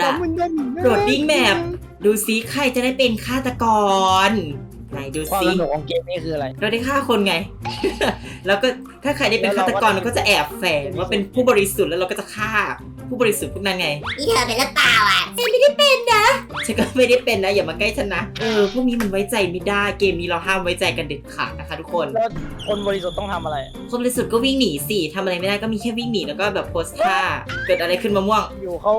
เอาละโรดดิ้งแมปดูซิใครจะได้เป็นฆาตกร ไหนดูความซิสนุกของเกมนี้คืออะไร เราได้ฆ่าคนไง แล้วก็ถ้าใครได้เป็นฆาตกรเราก็จะแอบแฝงว่าเป็นผู้บริสุทธิ์แล้วเราก็จะฆ่า ผู้บริสุทธิ์พวกนั้นไงอีเธอเป็นหรือเปล่าอะฉันไม่ได้เป็นนะฉันก็ไม่ได้เป็นนะอย่ามาใกล้ฉันนะเออพวกนี้มันไว้ใจไม่ได้เกมนี้เราห้ามไว้ใจกันเด็ดขาดนะคะทุกคนแล้วคนบริสุทธิ์ต้องทำอะไร คนบริสุทธิ์ก็วิ่งหนีสิทำอะไรไม่ได้ก็มีแค่วิ่งหนีแล้วก็แบบโพสท่าเกิดอะไรขึ้นมะม่วงอยู่เขา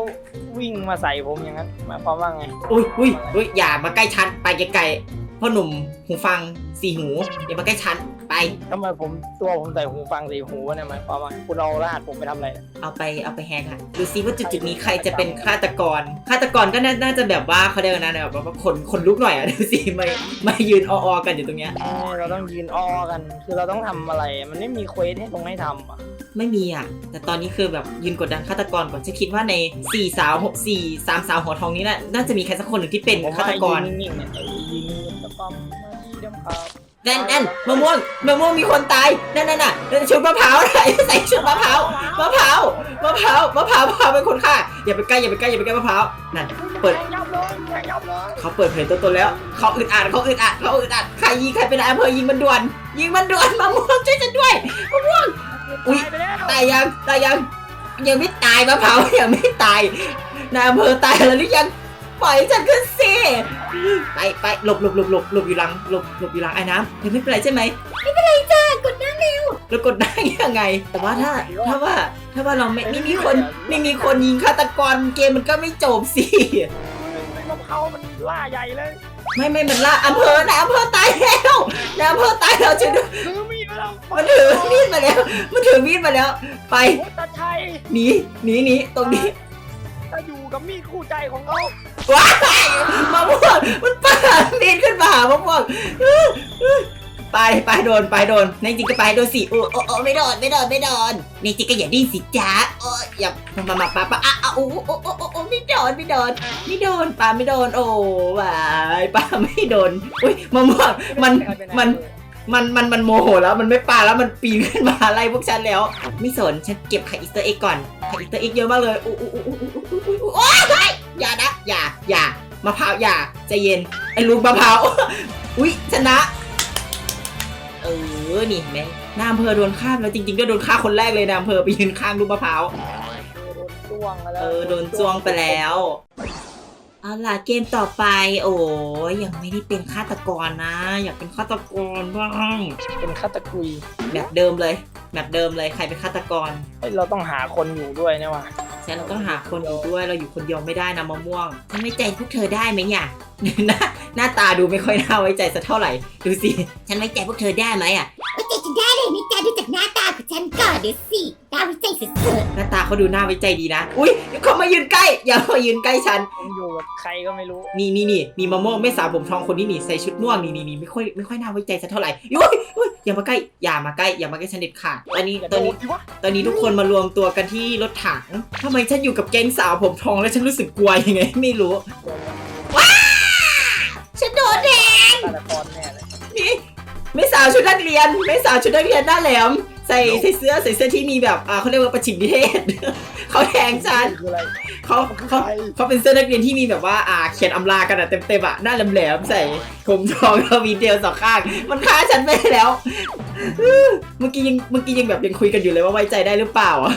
วิ่งมาใส่ผมอย่างนั้นหมายความว่าไงอุ้ยอุ้ยอุ้ยอย่ามาใกล้ฉันไปไกลๆพ่อหนุ่มหูฟังสีหูอย่ามาใกล้ฉัน ไปทำไมผมตัวผมใส่หูฟังสีหูเนี่ยหมายความว่าคุณเอารหัสผมไปทำอะไรเนี่ยเอาไปเอาไปแฮกอะดูซิว่าจุดจุดๆนี้ใครจะเป็นฆาตกรฆาตกรก็น่าน่าจะแบบว่าเขาเรียกว่านะแบบว่าคนคนลุกหน่อยอะดูสิมามายืนออๆกันอยู่ตรงเนี้ย เออเราต้องยืนอ้อกัน คือเราต้องทำอะไร มันไม่มีเควสให้ตรงให้ทำอะไม่มีอะ แต่ตอนนี้คือแบบยืนกดดันฆาตกรก่อนจะคิดว่าในสี่สาวหกสี่สามสาวหัวทองนี้น่ะน่าจะมีใครสักคนหนึ่งที่เป็นผมฆาว่าตกร ยืนนิ่งๆเนี่ยไอ้ยืนนิ่งๆแล้วก็มาที่เดิมครับ นั่นนั่นมะม่วงมะม่วงมีคนตายนั่นนั่นน่ะนั่นชุดมะพร้าวอะไรใส่ชุดมะพร้าวมะพร้าวมะพร้าวมะพร้าวมะพร้าวเป็นคนฆ่าอย่าไปใกล้อย่าไปใกล้อย่าไปใกล้มะพร้าวนั่นเปิดยับเลยยับเลยเขาเปิดเผยตัวตนแล้วเขาอึดอัดเขาอึดอัดเขาอึดอัดใครยิงใครเป็นนายอำเภอยิงมันด่วน ยิงมันด่วนมะม่วงช่วยฉันด้วยมะม่วงอุ๊ยตายไปแล้วตายยังตายยังยังไม่ตายมะพร้าวยังไม่ตายนายอำเภอตายแล้วหรือยัง ปล่อยฉันขึ้นสิ ไปไปหลบหลบหลบหลบหลบอยู่หลังหลบหลบอยู่หลังไอ้น้ำเธอไม่เป็นไรใช่ไหมไม่เป็นไรจ้ากดได้เร็วแล้วกดได้ยังไง แต่ว่าถ้าถ้าว่าถ้าว่าเราไม่ไม่มีคนไม่มีคนยิงฆาตกรเกมมันก็ไม่จบสิไอ้มะพร้าวมันล่าใหญ่เลย ไม่ไม่มันละอำเภอนายอำเภอตายแล้วนายอำเภอตายแล้วช่วยด้วยถือมีดมาแล้วมันถือมีดมาแล้วมันถือมีดมาแล้ว ไปโอ้ตาชัยหนีหนีหนีตรงนี้จะอยู่กับมีดคู่ใจของเขา ว้าวมะม่วงมันปาปีนขึ้นมาหามะม่วงไปไปโดนไปโดนนายจริงก็ไปโดนสิโอ้โอ้ไม่โดนไม่โดนไม่โดนนายจริงก็อย่าดิ้นสิจ้าโอ้อย่ามามาปาปาอ่าโอ้โอ้โอ้โอ้ไม่โดนไม่โดนไม่โดนปาไม่โดนโอ้วายปาไม่โดนอุ้ยมะม่วงมันมันมันมันมันโมโหแล้วมันไม่ปาแล้วมันปีนขึ้นมาไล่พวกฉันแล้ว ไม่สนฉันเก็บไข่อีสเตอร์เอ็กก่อนไข่อีสเตอร์เอ็กเยอะมากเลยอู้อู้อู้อู้อู้อ้อย่านะ อย่าอย่ามะพร้าวอย่าใจเย็นไอ้ลูกมะพร้าว อุ้ยชนะ เออ นี่เห็นไหมนายอำเภอโดนฆ่าแล้วจริงๆก็โดนฆ่าคนแรกเลยนายอำเภอไปยืนข้างลูกมะพร้าวโดนจ้วงมาแล้วเออโดนจ้วงไปแล้วเอาล่ะเกมต่อไป โอ้ยยังไม่ได้เป็นฆาตกรนะ อยากเป็นฆาตกรบ้างเป็นฆาตกุยแบบเดิมเลยแบบเดิมเลยใครเป็นฆาตกรเฮ้ยเราต้องหาคนอยู่ด้วยเนี่ยว่ะ ฉะนันเราต้องหาคนอยู่ด้วยเราอยู่คนเดียวไม่ได้นะมะม่วงฉันไม่ใจพวกเธอได้ไหมเนี่ยหน้าหน้าตาดูไม่ค่อยน่าไว้ใจสักเท่าไหร่ดูสิฉันไว้ใจพวกเธอได้ไหมอะไว้ใจฉันได้เลยไม่จ้าดูจากหน้าตาของฉันก่อนเดี๋ยวสิตาไว้ใจสุดหน้าตาเขาดูน่าไว้ใจดีนะ อุ้ยเขามายืนใกล้อย่ามายืนใกล้ฉัน ผมอยู่กับใครก็ไม่รู้ นี่นี่นี่มีมะม่วงแม่สาวผมทองคนนี้นี่ใส่ชุดม่วงนี่นี่นี่ไม่ค่อยไม่ค่อยน่าไว้ใจสักเท่าไหร่อุ้ย อุ้ยอย่ามาใกล้ อย่ามาใกล้ อย่ามาใกล้ฉันเด็ดขาดตอนนี้อย่าตอนโดนี้นดิวะตอนนี้ทุกคนมารวมตัวกันที่รถถังทำไมฉันอยู่กับแก๊งสาวผมทองแล้วฉันรู้สึกกลัวยังไง ไม่รู้ๆฉันโดนแทงฆาตกรแน่เลยนี่ไม่สาวชุดนักเรียน ไม่สาวชุดนักเรียนหน้าแหลมใส่ใส่เสื้อใส่เสื้อที่มีแบบอ่าเขาเรียกว่าประชิมนิเทศ เขาแทงฉันคืออะไรเขาเขาเขาเป็นเสื้อนักเรียนที่มีแบบว่าอ่าเขียนอำลากันอะเต็มๆอะหน้าแหลมๆใส่ผมทองแล้วมีเดลสองข้าง มันฆ่าฉันไปแล้ว เมื่อกี้ยังเมื่อกี้ยังแบบยังคุยกันอยู่เลยว่าไว้ใจได้หรือเปล่าอะ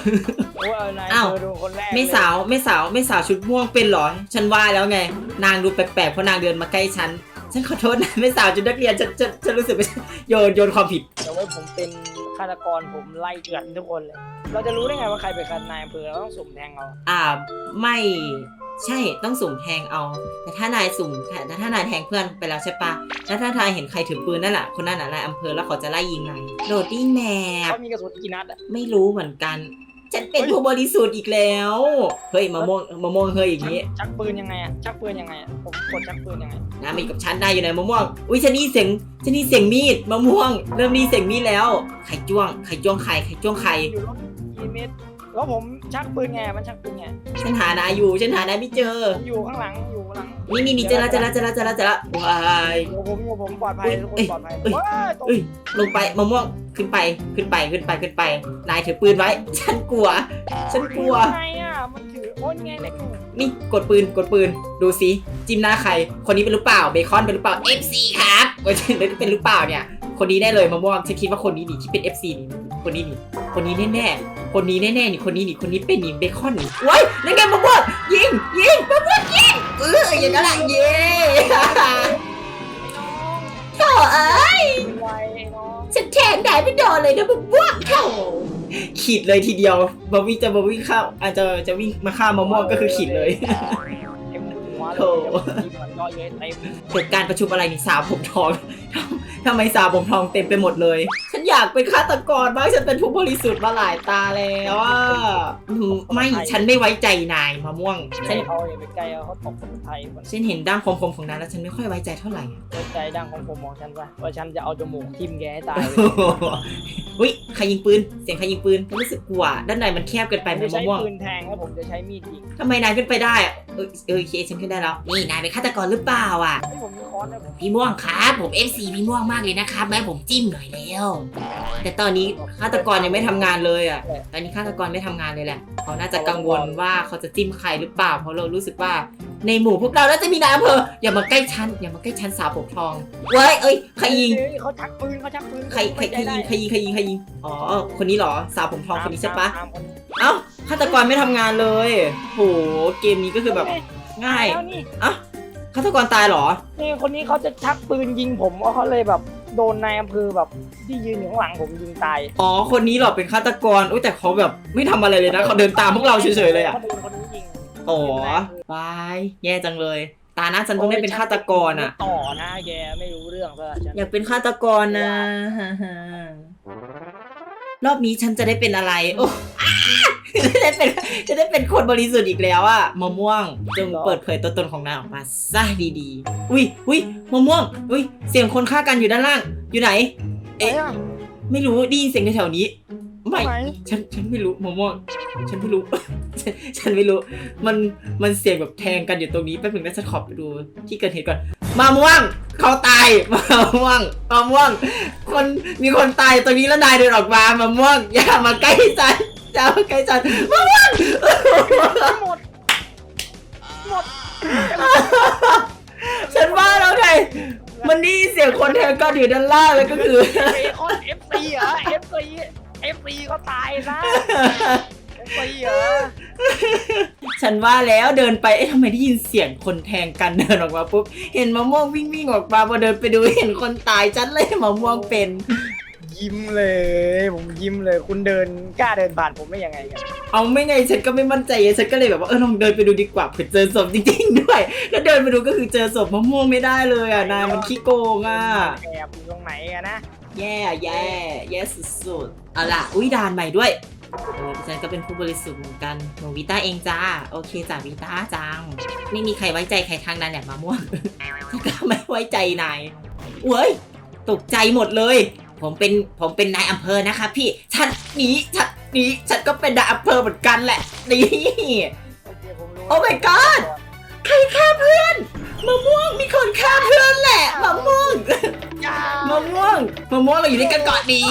ว่าเอานายอ้าวเธอดูคนแรกไม่สาวไม่สาวไม่สาวชุดม่วงเป็นเหรอ ฉันว่าแล้วไง นางดูแปลกๆเพราะนางเดินมาใกล้ฉันฉันขอโทษนะไม่สาวชุดนักเรียนฉันฉันฉันรู้สึกว่าโยนโยนความผิดแต่ว่าผมเป็น ฆาตกรผมไล่เกลือนทุกคนเลย เราจะรู้ได้ไงว่าใครเป็นฆาตนายอำเภอเราต้องสุ่มแทงเอาอ่าไม่ใช่ต้องสุ่มแทงเอา แต่ถ้านายสุ่มแต่ถ้านายแทงเพื่อนไปแล้วใช่ปะแล้วถ้านายเห็นใครถือปืนนั่นแหละคนนั้นน่ะนายอำเภอแล้วเขาจะไล่ยิงนายโรดดี้แมปเขามีกระสุนกี่นัดอะไม่รู้เหมือนกัน ฉันเป็นผู้บริสุทธิ์อีกแล้ว เฮ้ยมะม่วงมะม่วงเฮ้ยอย่างนี้ชักปืนยังไงอะชักปืนยังไงอะผมกดชักปืนยังไงนะมาอยู่กับฉันได้อยู่ไหนมะม่วง อุ้ยฉันนี่เสียงฉันนี่เสียงมีดมะม่วง เริ่มนี่เสียงมีดแล้ว ไข่จ้วงไข่จ้วงไข่ไข่จ้วงไข่อยู่รถกี่เมตร แล้วผมชักปืนไงมันชักปืนไงฉันหานายอยู่ฉันหานายไม่เจอ ผมอยู่ข้างหลังอยู่ข้างหลังนี่นี่นี่เจอแล้วเจอแล้วเจอแล้วเจอแล้วเจอแล้วว้าย อยู่ผมอยู่ผมปลอดภัยทุกคนปลอดภัยเอ้ย ว้ายตกเอ้ยลงไปมะม่วงขึ้นไปขึ้นไปขึ้นไปขึ้นไป นายถือปืนไว้ ฉันกลัว ฉันกลัว ยังไงอะมันถือโอ้อ้ยไงเล็กหนึ่งนี่กดปืนกดปืนดูสิจิ้มหน้าใคร คนนี้เป็นหรือเปล่าเบคอนเป็นหรือเปล่า FC ครับว่าจะเป็นหรือเปล่าเนี่ย คนนี้แน่เลยมะม่วงฉันคิดว่าคนนี้นี่ที่เป็น FC นี่คนนี้นี่คนนี้แน่ๆคนนี้แน่ๆนี่คนนี้นี่คนนี้เป็นนี่เบคอนนี่ว้ายนั่นไงมะม่วงยิงยิงมะม่วงยิงเอออย่างนั้นแหละเย้ไอ้น้องโถ่เอ้ยไวไอ้น้องฉันแทงได้ไม่โดนเลยนะมะม่วงโถ่ขีดเลยทีเดียวบาวิ่งจะมาวิ่งเข้าอาจจะจะวิ่งมาฆ่ามะม่วงก็คือขีดเลยเต็มหัวเลโถ่ยทีมมันก็เยอะเต็มเกิดการประชุมอะไรนี่สาวผมทอง ทำทำไมสาวผมทองเต็มไปหมดเลย ฉันอยากเป็นฆาตกรบ้างฉันเป็นผู้บริสุทธิ์มาหลายตาแล้วอะอืมไม่ฉันไม่ไว้ใจนายมะม่วงฉัใช่นเขาอย่าไปใกล้เขาเขาตกคนไทยคนฉันเห็นด้ามคมๆของนายแล้วฉันไม่ค่อยไว้ใจเท่าไหร่ ไว้ใจดังของผมมองฉันว่าว่าฉันจะเอาจมูกทิ่มแกให้ตายเลยอุ้ยใครยิงปืน เสียงใครยิงปืนฉันรู้สึกกลัวด้านในมันแคบเกินไปผมไหมจะใช้มะม่วงปืนแทงแล้วผมจะใช้มีดยิงทำไมนายขึ้นไปได้อะเออเออโอเคฉันขึ้นได้แล้วนี่นายเป็นฆาตกรหรือเปล่าอะให้ผ มมีค้อนนะผมพี่ม่วงครับผม FC พี่ม่วงมากเลยนะครับแม่ผมจิ้มหน่อยแล้ว แต่ตอนนี้ฆาตกรยังไม่ทำงานเลยอะ ตอนนี้ฆาตกรไม่ทำงานเลยแหละเขาน่าจะกังวลว่าเขาจะจิ้มใครหรือเปล่า เพราะเรารู้สึกว่าในหมู่พวกเราแล้วจะมีนายอำเภออย่ามาใกล้ฉันอย่ามาใกล้ฉันสาวผมทองเว้ยเอ้ยใครยิงเฮ้เขาชักปืนเขาชักปืนใครใครใครยิงใครยิงใครยิงใครยิงอ๋อคนนี้เหรอสาวผมทองคนนี้ใช่ปะตามคนนี้เอ้าฆาตกรไม่ทำงานเลยโหเกมนี้ก็คือแบบง่ายแล้วนี่ อะ ฆาตกรตายเหรอ นี่คนนี้เขาจะชักปืนยิงผมเพราะเขาเลยแบบโดนนายอำเภอแบบที่ยืนอยู่ข้างหลังผมยิงตายอ๋อ คนนี้เหรอเป็นฆาตกรอุ้ยแต่เขาแบบไม่ทำอะไรเลยนะเขาเดินตามพวกเราเฉยๆเลยอะเขาโดนคนนี้ยิงโอ้วายแย่จังเลย ตาหน้าฉันต้องได้เป็นฆาตกรอะ ต่อนะแกไม่รู้เรื่องซะฉัน อยากเป็นฆาตกรนะฮ่าฮ่า รอบนี้ฉันจะได้เป็นอะไร โอ้จะได้เป็นจะได้เป็นคนบริสุทธิ์อีกแล้วอะมะม่วงจงเปิดเผยตัวตนของนายออกมาซะดีๆ อุ้ยอุ้ยมะม่วงอุ้ยเสียงคนฆ่ากันอยู่ด้านล่าง อยู่ไหน เอ๊ะไหนอะไม่รู้ได้ยินเสียงในแถวนี้ ไม่ไหนฉันฉันไม่รู้มะม่วงฉันไม่รู้ฉันฉันไม่รู้ มันมันเสียงแบบแทงกันอยู่ตรงนี้แป๊บนึงนะฉันขอไปดูที่เกิดเหตุก่อนมะม่วงเขาตายมะม่วงมะม่วง คนมีคนตายตรงนี้แล้วนายเดินออกมามะม่วงอย่ามาใกล้ฉันอย่ามาใกล้ฉันมะม่วงหมด หมด ฉันว่าแล้วไงมันนี่เสียงคนแทงกันอยู่ด้านล่างแล้วก็คือเบคอนเอฟซีเหรอเอฟซีเอฟซีก็ตายซะเอฟซีเหรอ ฉันว่าแล้วเดินไป เอ๊ะทำไมได้ยินเสียงคนแทงกันเดินออกมาปุ๊บ เห็นมะม่วงวิ่งวิ่งออกมาพอเดินไปดูเห็นคนตายฉันเลยมะม่วงเป็น ยิ้มเลย ผมยิ้มเลย คุณเดินกล้าเดินผ่านผมได้ยังไงกันเอาไม่ไงฉันก็ไม่มั่นใจไงฉันก็เลยแบบว่าเออลองเดินไปดูดีกว่าเผื่อเจอศพจริงๆด้วย แล้วเดินไปดูก็คือเจอศพมะม่วงไม่ได้เลยอะนายมันขี้โกงอะ แอบอยู่ตรงไหนกันนะ แย่แย่แย่สุดๆเอาล่ะ อุ้ยด่านใหม่ด้วย เออฉันก็เป็นผู้บริสุทธิ์เหมือนกันหนูวิต้าเองจ้า โอเคจ้าวิต้าจัง ไม่มีใครไว้ใจใครทางนั้นแหละมะม่วงฉันก็ไม่ไว้ใจนายเว้ย ตกใจหมดเลย ผมเป็น ผมเป็นนายอำเภอนะคะ พี่ ฉันหนีฉันหนีฉันก็เป็นนายอำเภอเหมือนกันแหละ นี่ โอ้ my god ใครฆ่าเพื่อนมะม่วงมีคนฆ่าเพื่อนแหละมะม่วงมะม่วงมะม่วงเราอยู่ด้วยกันก่อนดี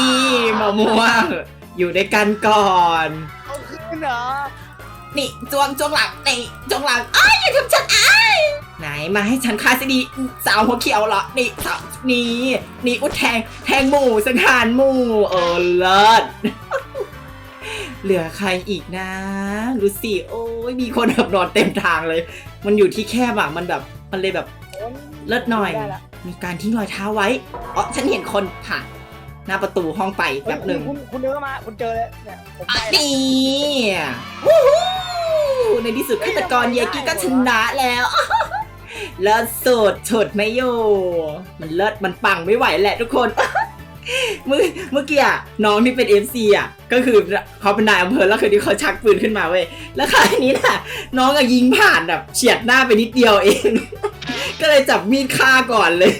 มะม่วง อยู่ด้วยกันก่อน เอาคืนเหรอนี่จวงจวงหลังนี่จวงหลังอ้ายอย่าทำฉันอ้ายไหนมาให้ฉันฆ่าสิดีสาวหัวเขียวเหรอนี่สาวนี่นี่อุดแทงแทงหมู่สังหารหมู่เออเลิศเหลือใครอีกนะรู้สิโอ้ยมีคนแบบนอนเต็มทางเลย มันอยู่ที่แคบอะมันแบบมันเลยแบบเลิศหน่อย ได้ละมีการทิ้งรอยเท้าไว้อ๋อฉันเห็นคนผ่าน หน้าประตูห้องไปแป๊บหนึ่งคุณคุณเดินเข้ามาคุณเจอเลยเนี่ยผมอะได้ละนี่วู้ฮู้ในที่สุดฆาตกรเยกี้ก็ชนะแล้วเลิศสุดฉุดไม่อยู่ มันเลิศมันปังไม่ไหวแหละทุกคน เมื่อเมื่อกี้อะน้องที่เป็น FC อะ ก็คือเขาเป็นนายอำเภอแล้วคือที่เขาชักปืนขึ้นมาเว้ย แล้วคราวนี้น่ะ น้องอะยิงผ่านแบบเฉียดหน้าไปนิดเดียวเอง ก็เลยจับมีดฆ่าก่อนเลย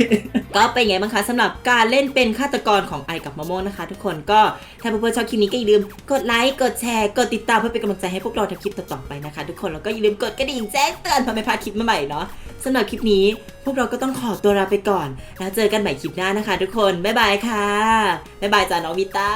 ก็เป็นไงบ้างคะสำหรับการเล่นเป็นฆาตกรของไอกับมะม่วงนะคะ ทุกคนก็ถ้าเพื่อนๆชอบคลิปนี้ก็อย่าลืมกดไลค์กดแชร์กดติดตามเพื่อเป็นกำลังใจให้พวกเราทำคลิปต่อๆไปนะคะ ทุกคนแล้วก็อย่าลืมกดกระดิ่งแจ้งเตือนเพื่อไม่พลาดคลิปใหม่ๆเนาะสำหรับคลิปนี้พวกเราก็ต้องขอตัวลาไปก่อน แล้วเจอกันใหม่คลิปหน้านะคะ ทุกคนบ๊ายบายค่ะบ๊ายบายจ้าน้องวิต้า